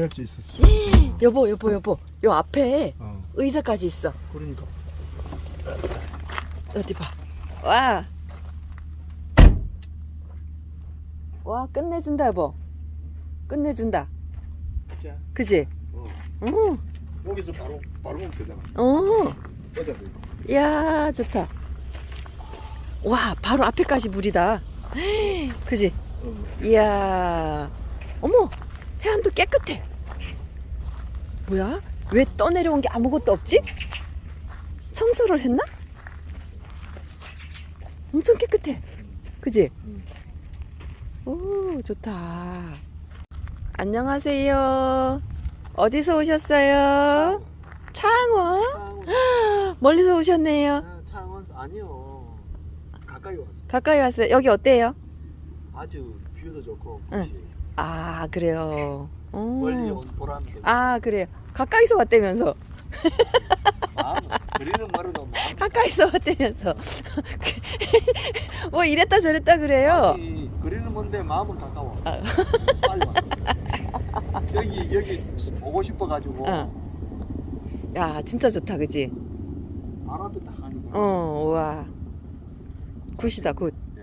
바로 될수 있었어. 여보, 여보, 여보. 요 앞에 어, 의자까지 있어. 그러니까. 어디 봐. 와. 와, 끝내준다, 여보. 끝내준다. 자, 그지? 어. 응. 여기서 바로 바로 먹면 되잖아. 어. 어디다 이거? 이야, 좋다. 와, 바로 앞에까지 물이다. 그지? 어. 이야. 해안도 깨끗해. 뭐야? 왜 떠내려온 게 아무것도 없지? 청소를 했나? 엄청 깨끗해. 그지? 오, 좋다. 안녕하세요. 어디서 오셨어요? 창원? 멀리서 오셨네요. 창원 아니요. 가까이 왔어. 가까이 왔어요. 여기 어때요? 아주 뷰도 좋고 응. 아, 그래요. 어. 멀리 온 보람도. 아, 그래요. 가까이서 왔다면서. 마음 그리는 말로도 마음. 가까이서 왔다면서. 뭐 이랬다 저랬다 그래요. 아니, 그리는 건데 마음은 가까워. 아. 빨리 와. 여기 여기 오고 싶어 가지고 어. 야, 진짜 좋다. 그지? 앞에 딱 하니까. 어, 와. 굿이다, 굿. 예.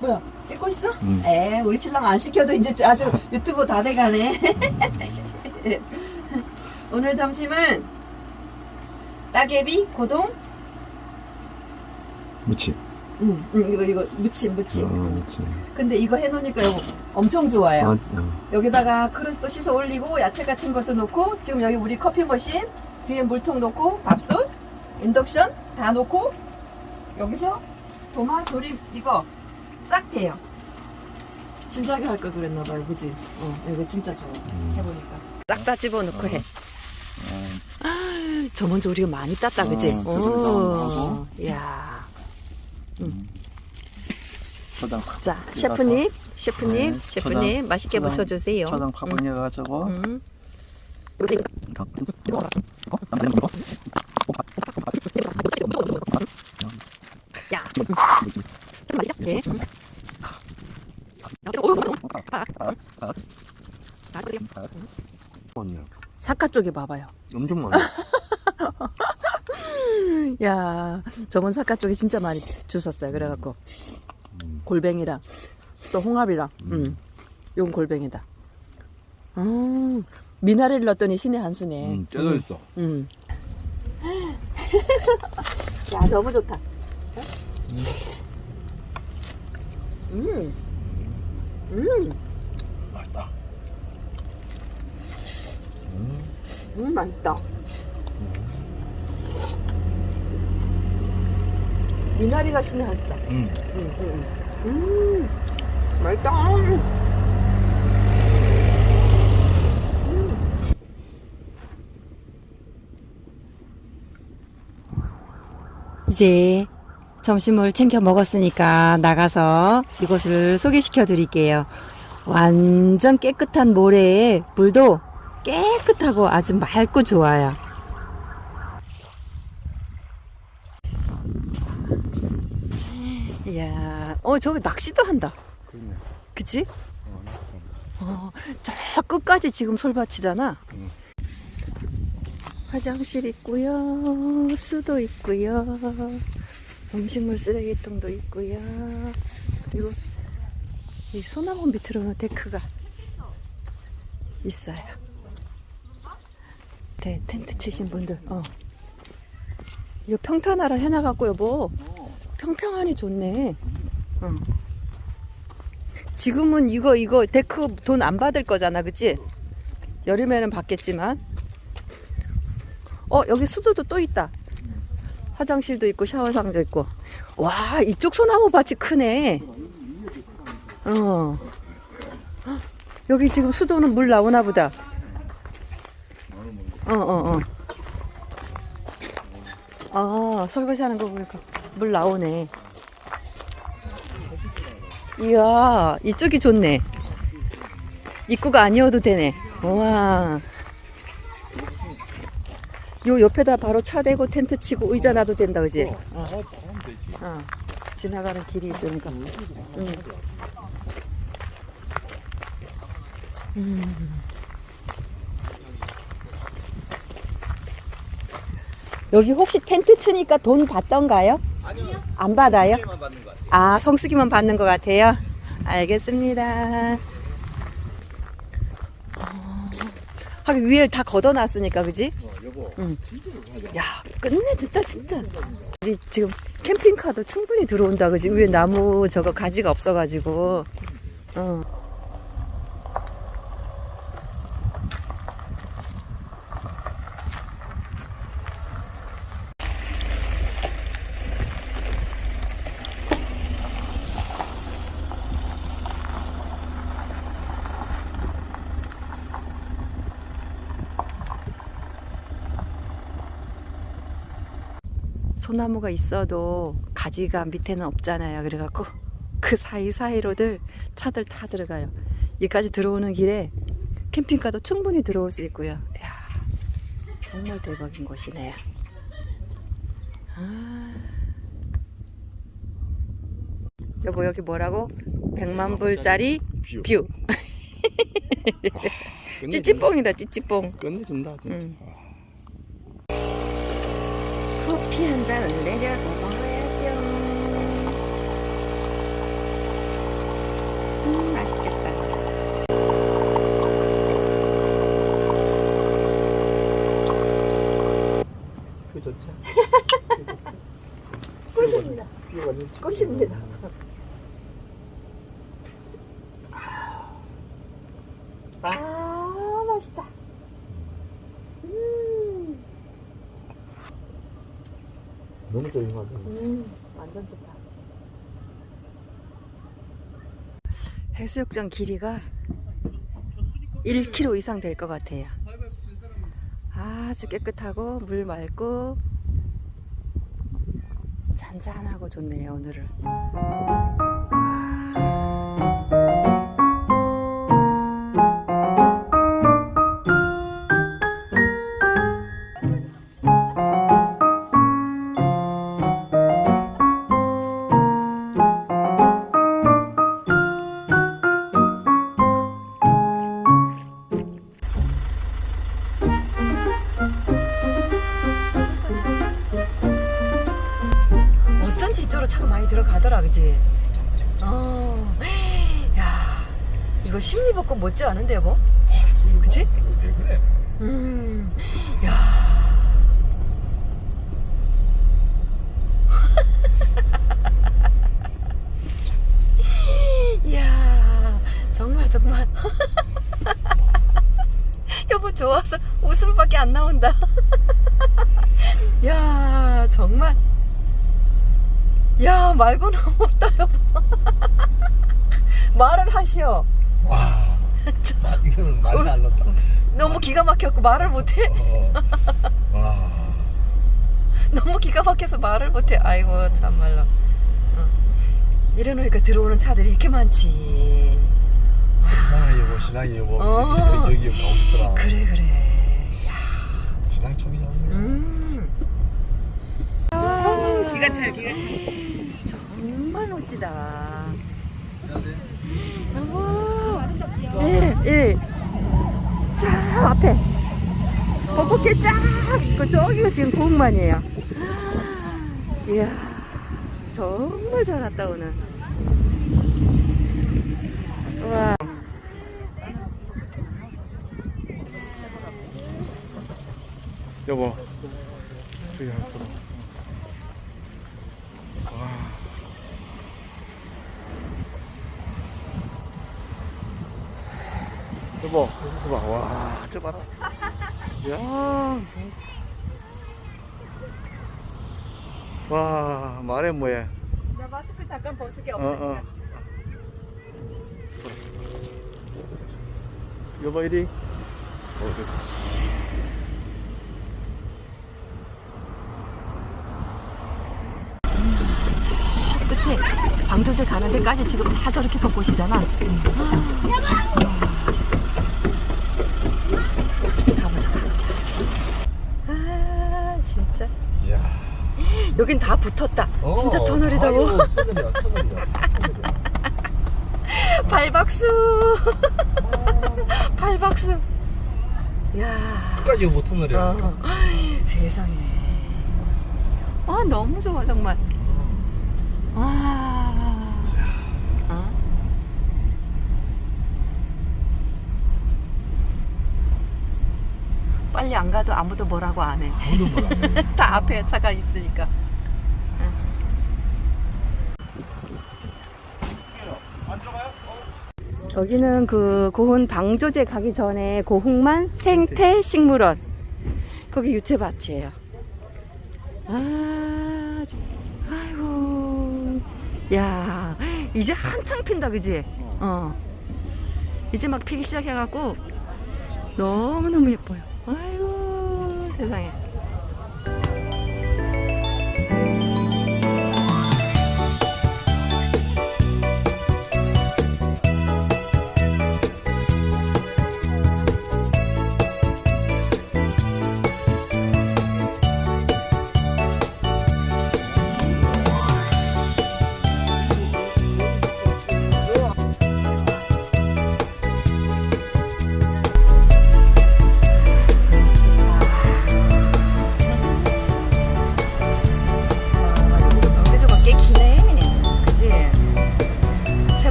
뭐야? 찍고 있어? 응. 에, 우리 신랑 안 시켜도 이제 아주 유튜브 다 돼가네. 오늘 점심은 따개비, 고동, 무치. 응, 응, 이거 이거 무침, 무침. 어, 무치. 근데 이거 해놓으니까 여보 엄청 좋아요. 아, 어. 여기다가 그릇도 씻어 올리고 야채 같은 것도 넣고 지금 여기 우리 커피 머신 뒤에 물통 넣고 밥솥 인덕션 다 넣고 여기서 도마 조림 이거 싹 돼요. 진작에 할 걸 그랬나 봐요, 그지? 어, 이거 진짜 좋아. 해보니까 싹 다 집어넣고 해. 아, 저 먼저 우리가 많이 땄다, 그지? 어. 야, 초장 자 셰프님, 셰프님, 네, 셰프님 초장, 맛있게 초장, 묻혀주세요. 초장 파분 넣어가지고 음. 야. 네. 사카 쪽에 봐봐요. 엄청 많아. 야, 저번 사카 쪽에 진짜 많이 주셨어요. 그래갖고 골뱅이랑 또 홍합이랑, 음, 용 골뱅이다. 음, 미나리를 넣었더니 신의 한 수네. 음, 쪄져 있어. 음. 야, 너무 좋다. 음. 음. 맛있다. 음, 맛있다. 미나리가 신의 한 수다. 음. 음, 음, 음. 음, 맛있다. 이제 점심을 챙겨 먹었으니까 나가서 이곳을 소개시켜 드릴게요. 완전 깨끗한 모래에 물도 깨끗하고 아주 맑고 좋아요. 이야, 어, 저기 낚시도 한다. 그치? 어. 어, 저 끝까지 지금 솔밭이잖아. 응. 화장실 있고요. 수도 있고요. 음식물 쓰레기통도 있고요. 그리고 이 소나무 밑으로는 데크가 있어요. 네, 텐트 치신 분들. 어. 이거 평탄화를 해놔갖고 여보 평평하니 좋네. 어. 지금은 이거 이거 데크 돈 안 받을 거잖아, 그치? 여름에는 받겠지만. 어 여기 수도도 또 있다. 화장실도 있고 샤워상도 있고. 와 이쪽 소나무 밭이 크네. 어. 헉, 여기 지금 수도는 물 나오나 보다. 어 어, 어. 아 설거지 하는 거 보니까 물 나오네. 이야 이쪽이 좋네. 입구가 아니어도 되네. 와. 요 옆에다 바로 차 대고 텐트 치고 의자 놔도 된다, 그지? 어, 되지. 어. 지나가는 길이 있으니까. 응. 음. 여기 혹시 텐트 트니까 돈 받던가요? 아니요. 안 받아요? 아, 성수기만 받는 것 같아요. 알겠습니다. 어, 하긴 위에를 다 걷어놨으니까, 그지? 응. 진짜. 야, 끝내준다, 진짜. 우리 지금 캠핑카도 충분히 들어온다, 그지? 위에 나무 저거 가지가 없어가지고. 어. 소나무가 있어도 가지가 밑에는 없잖아요. 그래갖고 그 사이사이로들 차들 다 들어가요. 여기까지 들어오는 길에 캠핑카도 충분히 들어올 수 있고요. 야 정말 대박인 곳이네요. 아. 여보 여기 뭐라고? 100만 불짜리 뷰. 뷰. 찌찌뽕이다 찌찌뽕. 끝내준다 진짜. 응. 잔을 내려서 먹어야죠. 음, 맛있겠다. 그 좋지. 꽃입니다. 꽃입니다. 아, 맛있다. 음, 너무 조용하다. 음, 완전 좋다. 해수욕장 길이가 1km 이상 될 것 같아요. 아주 깨끗하고 물 맑고 잔잔하고 좋네요 오늘은. 심리벚꽃 못지 않은데, 여보? 그치? 왜 그래? 음, 야. 이야, 정말, 정말. 여보, 좋아서 웃음밖에 안 나온다. 야, 정말. 야, 말고는 없다, 여보. 말을 하시오. 와. 아, 이거는 말이 안 났다. 너무 기가 막혔고 말을 못해. 어. 와. 너무 기가 막혀서 말을 못해. 아이고 참말로. 어. 이래놓으니까 들어오는 차들이 이렇게 많지. 신랑이 여보, 신랑이 여보. 어. 여기, 여기 가고 싶더라. 그래 그래. 잡네. 음. 아, 기가 차요 기가 차. 정말 멋지다. 여보. 예 예. 자 앞에 벚꽃길 쫙 있고 저기가 지금 고흥만이에요. 이야. 정말 잘 왔다 오늘. 와. 여보 저기 와 여보 여기서 봐와 저 봐라. 야. 와 말해 뭐해. 나 마스크 잠깐 벗을게 어, 어. 여보 이리. 어 됐어. 끝에 방조제 가는 데까지 지금 다 저렇게 벚꽃이잖아. 가보자, 가보자. 아, 진짜. 이야. 여긴 다 붙었다. 진짜 터널이다. 아유, 터널이야, 터널이야. 터널이야. 발박수. 발박수. 야. 끝까지 못 터널이야. 어. 세상에. 아, 너무 좋아, 정말. 와. 어? 빨리 안 가도 아무도 뭐라고 안 해. 아무도 몰라. 다 앞에 차가 있으니까. 안 들어가요? 여기는 그 고흥 방조제 가기 전에 고흥만 생태 식물원. 거기 유채밭이에요. 아, 진- 아이고. 야, 이제 한창 핀다, 그지? 어. 이제 막 피기 시작해갖고 너무 너무 예뻐요. 아이고, 세상에.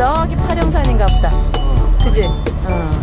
저기 파령산인가 보다. 그지? 어.